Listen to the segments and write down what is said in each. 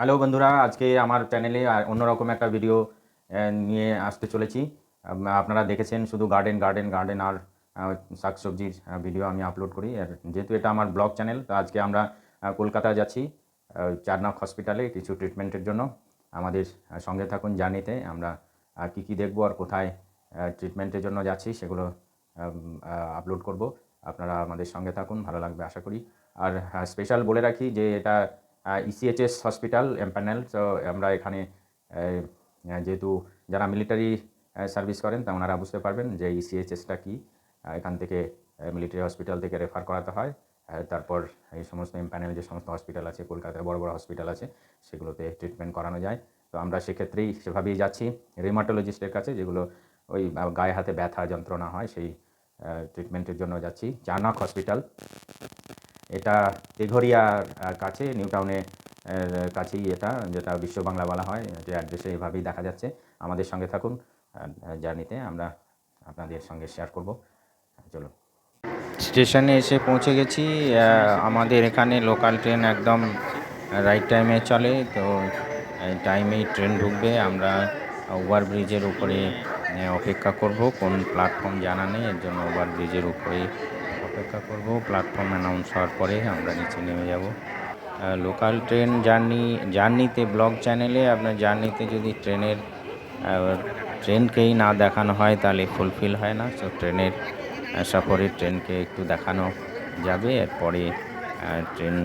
Hello বন্ধুরা, আজকে আমার চ্যানেলে অন্যরকম একটা ভিডিও নিয়ে আসতে চলেছি। আপনারা দেখেছেন শুধু গার্ডেন গার্ডেন গার্ডেন আর শাকসবজির ভিডিও আমি আপলোড করি। আর যেহেতু এটা আমার ব্লগ চ্যানেল তো আজকে আমরা কলকাতা যাচ্ছি চারনাক হসপিটালে কিছু ট্রিটমেন্টের জন্য। আমাদের সঙ্গে থাকুন জার্নিতে। আমরা কী কী দেখব আর কোথায় ট্রিটমেন্টের জন্য যাচ্ছি সেগুলো আপলোড করব। আপনারা আমাদের সঙ্গে থাকুন, ভালো লাগবে আশা করি। আর স্পেশাল বলে রাখি যে এটা ইসিএইচএস হসপিটাল এমপ্যানেল তো আমরা এখানে যেহেতু যারা মিলিটারি সার্ভিস করেন, তা ওনারা বুঝতে পারবেন যে ইসিএইচএসটা কী। এখান থেকে মিলিটারি হসপিটাল থেকে রেফার করাতে হয়। তারপর এই সমস্ত এমপ্যানেল যে সমস্ত হসপিটাল আছে, কলকাতায় বড় বড় হসপিটাল আছে, সেগুলোতে ট্রিটমেন্ট করানো যায়। তো আমরা সেক্ষেত্রেই সেভাবেই যাচ্ছি। রিমাটোলজিস্টের কাছে, যেগুলো ওই গায়ে হাতে ব্যথা, যন্ত্রণা হয়, সেই ট্রিটমেন্টের জন্য যাচ্ছি। চারনাক হসপিটাল এটা তেঘরিয়ার কাছে নিউ টাউনের কাছেই এটা যেটা বিশ্ব বাংলা বলা হয় যে অ্যাড্রেসে এভাবেই দেখা যাচ্ছে। আমাদের সঙ্গে থাকুন জার্নিতে আমরা আপনাদের সঙ্গে শেয়ার করব। চলুন। স্টেশনে এসে পৌঁছে গেছি আমাদের এখানে লোকাল ট্রেন একদম রাইট টাইমে চলে তো টাইমেই ট্রেন ঢুকবে। আমরা ওভার ব্রিজের উপরে অপেক্ষা করব কোন প্ল্যাটফর্ম জানা নেই এর জন্য ওভার ব্রিজের উপরে অপেক্ষা করব। প্ল্যাটফর্ম অ্যানাউন্স হওয়ার পরে আমরা নিচে নেমে যাব। লোকাল ট্রেন জার্নি জার্নিতে ব্লগ চ্যানেলে আপনার জার্নিতে যদি ট্রেনের ট্রেনকেই না দেখানো হয় তাহলে ফুলফিল হয় না। তো ট্রেনের সফরে ট্রেনকে একটু দেখানো যাবে। এরপরে ট্রেন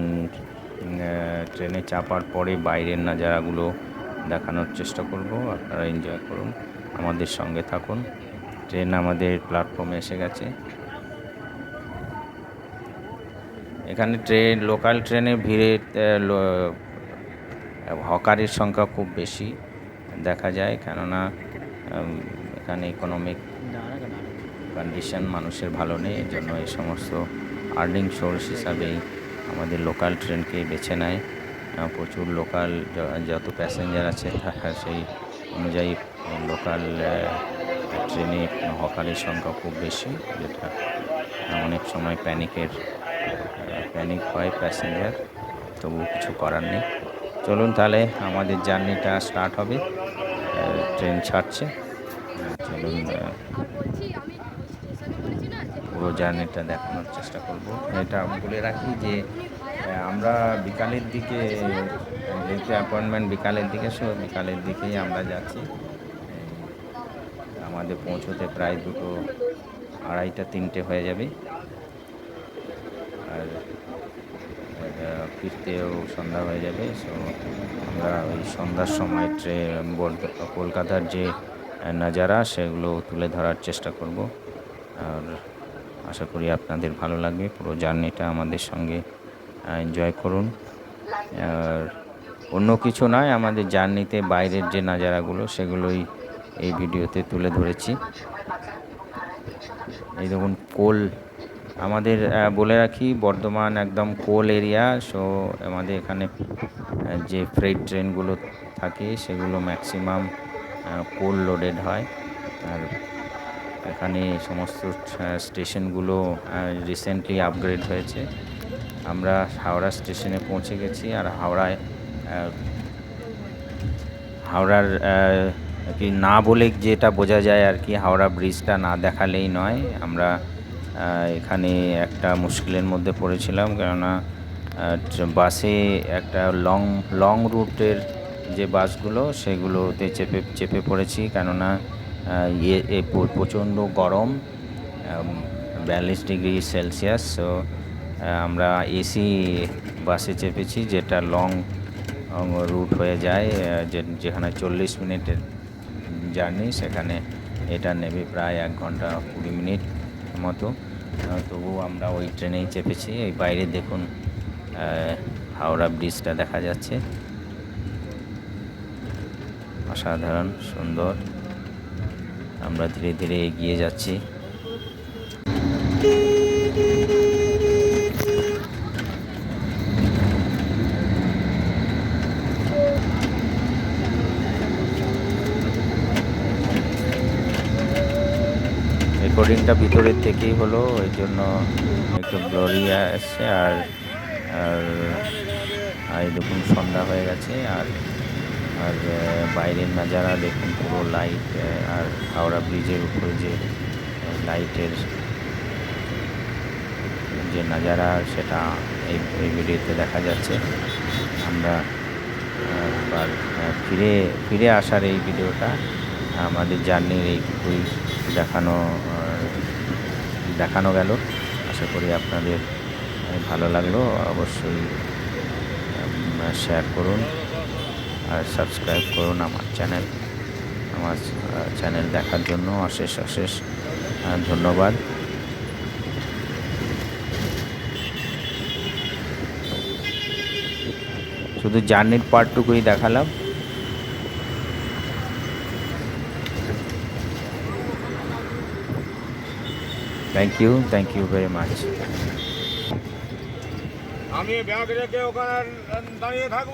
ট্রেনে চাপার পরে বাইরের নাজারাগুলো দেখানোর চেষ্টা করব। আপনারা এনজয় করুন। আমাদের সঙ্গে থাকুন। ট্রেন আমাদের প্ল্যাটফর্মে এসে গেছে। এখানে ট্রেন, লোকাল ট্রেনে ভিড়ে হকারের সংখ্যা খুব বেশি দেখা যায়। কেননা এখানে ইকোনমিক কন্ডিশন মানুষের ভালো নেই এর জন্য এই সমস্ত আর্নিং সোর্স হিসাবেই আমাদের লোকাল ট্রেনকে বেছে নেয়। প্রচুর লোকাল যত প্যাসেঞ্জার আছে সেই অনুযায়ী লোকাল ট্রেনে হকারের সংখ্যা খুব বেশি, যেটা অনেক সময় প্যানিকের প্যানিক হয় প্যাসেঞ্জার তবু কিছু করার নেই। চলুন তাহলে আমাদের জার্নিটা স্টার্ট হবে। ট্রেন ছাড়ছে। চলুন পুরো জার্নিটা দেখানোর চেষ্টা করব। এটা বলে রাখি যে আমরা বিকালের দিকে, যেহেতু অ্যাপয়েন্টমেন্ট বিকালের দিকে সো বিকালের দিকেই আমরা যাচ্ছি। আমাদের পৌঁছোতে প্রায় দুটো আড়াইটা, তিনটে হয়ে যাবে। আর ফিরতেও সন্ধ্যা হয়ে যাবে। সো আমরা ওই সন্ধ্যার সময় ট্রেন কলকাতার যে নাজারা, সেগুলো তুলে ধরার চেষ্টা করব। আর আশা করি আপনাদের ভালো লাগবে। পুরো জার্নিটা আমাদের সঙ্গে এনজয় করুন। আর অন্য কিছু নয়, আমাদের জার্নিতে বাইরের যে নাজারাগুলো, সেগুলোই এই ভিডিওতে তুলে ধরেছি। এই দেখুন, কোল আমাদের বলে রাখি, বর্ধমান একদম কোল এরিয়া সো আমাদের এখানে যে ফ্রেড ট্রেনগুলো থাকে, সেগুলো ম্যাক্সিমাম কোল লোডেড হয়। আর এখানে সমস্ত স্টেশনগুলো রিসেন্টলি আপগ্রেড হয়েছে। আমরা হাওড়া স্টেশনে পৌঁছে গেছি, আর হাওড়ায় হাওড়ার কি না বলে যেটা বোঝা যায় আর কি, হাওড়া ব্রিজটা না দেখালেই নয়। আমরা এখানে একটা মুশকিলের মধ্যে পড়েছিলাম, কেননা বাসে একটা লং লং রুটের যে বাসগুলো, সেগুলোতে চেপে চেপে পড়েছি, কেননা এ প্রচণ্ড গরম বিয়াল্লিশ ডিগ্রি সেলসিয়াস সো আমরা এসি বাসে চেপেছি, যেটা লং রুট হয়ে যায় যে- যেখানে চল্লিশ মিনিটের জার্নি, সেখানে এটা নেবে প্রায় এক ঘণ্টা কুড়ি মিনিট। মতো। তবুও আমরা ওই ট্রেনেই চেপেছি। এই বাইরে দেখুন হাওড়া ব্রিজটা দেখা যাচ্ছে। অসাধারণ, সুন্দর। আমরা ধীরে ধীরে এগিয়ে যাচ্ছি। রেকর্ডিংটা ভিতরের থেকেই হলো ওই জন্য একটু ব্লরি আসছে আর আর দেখুন সন্ধ্যা হয়ে গেছে আর আর বাইরের নাজারা দেখুন পুরো লাইট আর হাওড়া ব্রিজের উপরে যে লাইটের যে নাজারা সেটা এই এই ভিডিওতে দেখা যাচ্ছে। আমরা আহ, ফিরে ফিরে আসার এই ভিডিওটা আমাদের জার্নির এইটুকুই দেখানো দেখানো গেল। আশা করি আপনাদের ভালো লাগল। অবশ্যই শেয়ার করুন আর সাবস্ক্রাইব করুন আমার চ্যানেল আমার চ্যানেল দেখার জন্য অশেষ অশেষ ধন্যবাদ। শুধু জার্নির পার্টটুকুই দেখালাম। Thank you thank you very much আমি ব্যাগ রেখে ওখানে দাঁড়িয়ে থাকব।